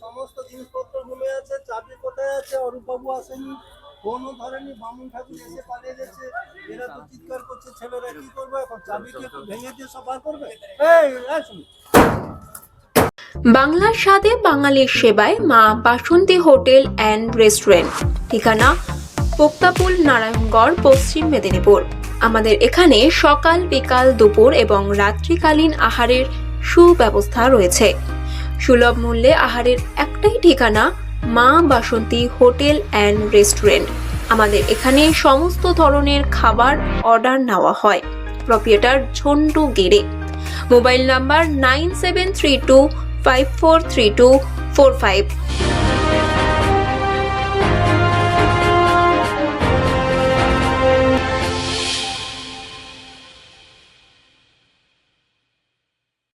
সমস্ত জিনিসপত্র ঘুমে আছে চাবি কোথায় আছে? অরূপবাবু আসেনি। বামুন ঠাকুর এসে পালিয়ে গেছে এরা তো চিৎকার করছে, ছেলেরা কি করবে? এখন ভেঙে দিয়ে সব বার করবে? এই আসুন বাংলার স্বাদে বাঙালির সেবায় মা বাসন্তী হোটেল অ্যান্ড রেস্টুরেন্ট। ঠিকানা পোক্তাপুল নারায়ণগড়, পশ্চিম মেদিনীপুর। আমাদের এখানে সকাল, বিকাল, দুপুর এবং রাত্রিকালীন আহারের সুব্যবস্থা রয়েছে। সুলভ মূল্যে আহারের একটাই ঠিকানা মা বাসন্তী হোটেল অ্যান্ড রেস্টুরেন্ট। আমাদের এখানে সমস্ত ধরনের খাবার অর্ডার নেওয়া হয়। প্রপিয়েটার ঝন্টু গেড়ে mobile number nine seven three two five four three two four five.